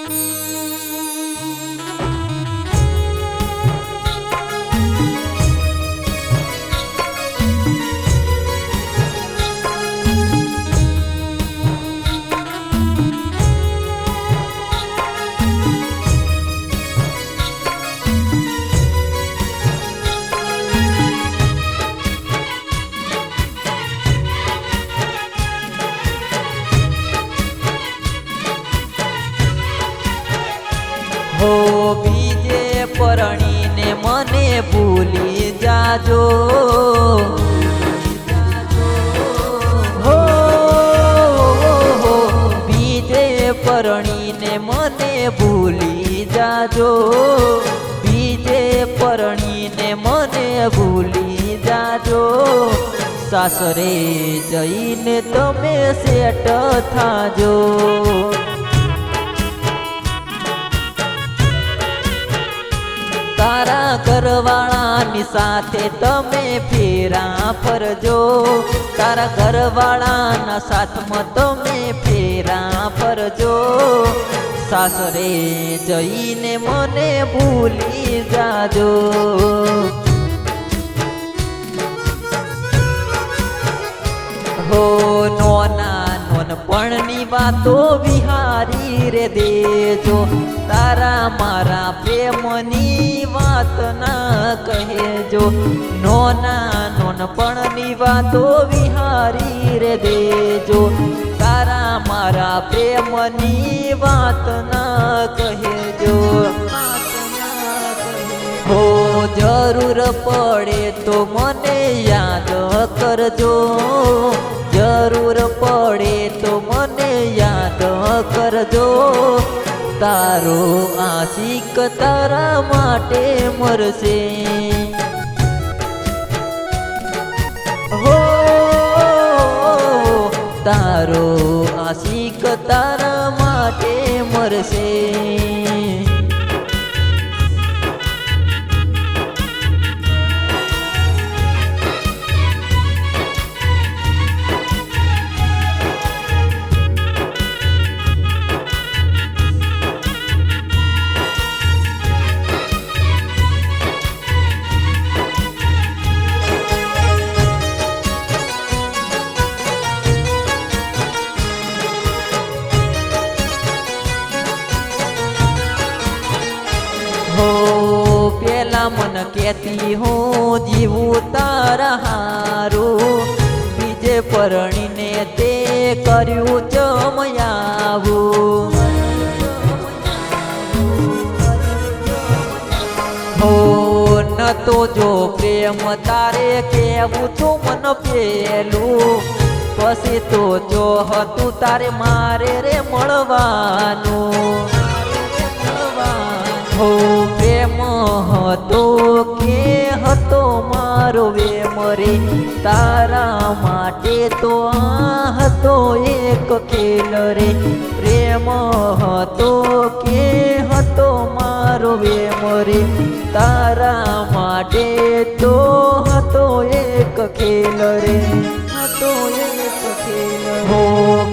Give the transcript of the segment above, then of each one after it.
હો ભૂલી જાજો. હો બીજે પરણીને મને ભૂલી જાજો. બીજે પરણીને મને ભૂલી જાજો. સાસરે જઈને તમે સેટ થાજો. ઘરવાળાની સાથે તમે ફેરા ફરજો. તારા ઘરવાળાના સાથમાં તમે ફેરા ફરજો. સાસરે જઈને મને ભૂલી જાજો. હો, નોના નોનપણની વાતો વિહારી. રે દેજો. તારા મારા પ્રેમની વાત ના કહેજો. નોના નોનપણની વાતો વિહારી રે દેજો. તારા મારા પ્રેમની વાત ના કહેજો. હો, જરૂર પડે તો મને યાદ કરજો. જરૂર પડે તો કરજો. તારો આશિક તારા માટે મરશે. હો તારો આશિક તારા માટે મરશે. પેલા મન કેતી હું જીવું તારા હારું બીજે પરણીને તે કર્યું ચમયાવું હો ન તો જો પ્રેમ તારે કેવું છું મન પેલું પછી તો જો હતું તારે મારે રે મળવાનું માટે તો હતો એક ખેલ રે. પ્રેમ હતો કે હતો મારો વેમ રે. તારા માટે તો હતો એક ખેલ રે. હતો એક ખેલ હો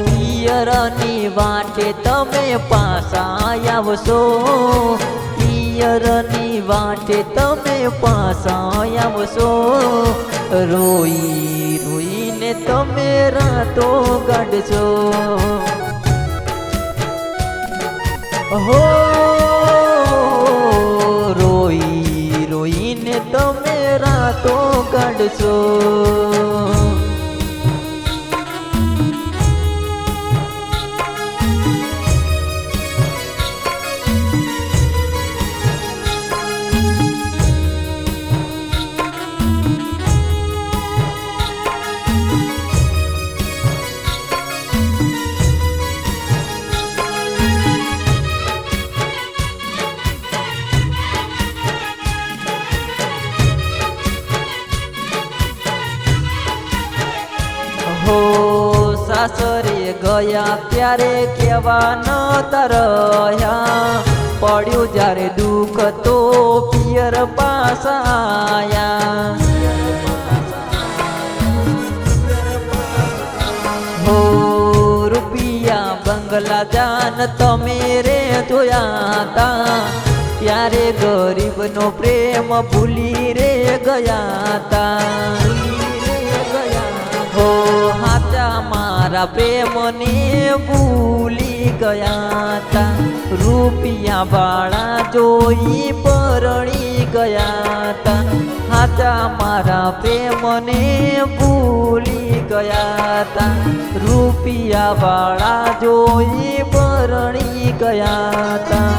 પિયરની વાટે તમે પાસા આવશો. પિયરની વાટે તમે પાસા આવશો. રોઈ રોઈને તમે રાતો કાઢશો હો, રોઈ રોઈને તમે રાતો કાઢશો સાસરે ગયા ત્યારે કેવા તરયા પડ્યું જ્યારે દુઃખ તો પિયર પાસાયા. હો રૂપિયા બંગલા જાન તમે રે જોયા તા. ત્યારે ગરીબનો પ્રેમ ભૂલી રે ગયા તા. હો, હાચા મારા પ્રેમને ભૂલી ગયા તા. રૂપિયા વાળા જોઈ પરણી ગયા તા. હાચા મારા પ્રેમને ભૂલી ગયા તા. રૂપિયા વાળા જોઈ પરણી ગયા તા.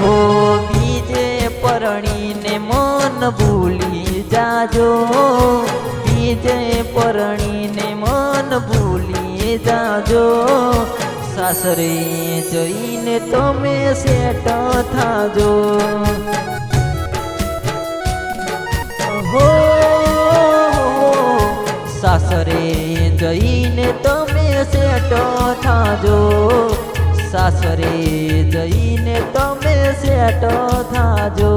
હો, બીજે પરણીને મન ભૂલી જાજો. બીજે પરણીને મન ભૂલી જાજો. સાસરે જઈને તમે સેટ થાજો. હો સાસરે જઈને તમે સેટ થાજો. સાસરે જઈને તમે સેટ થાજો.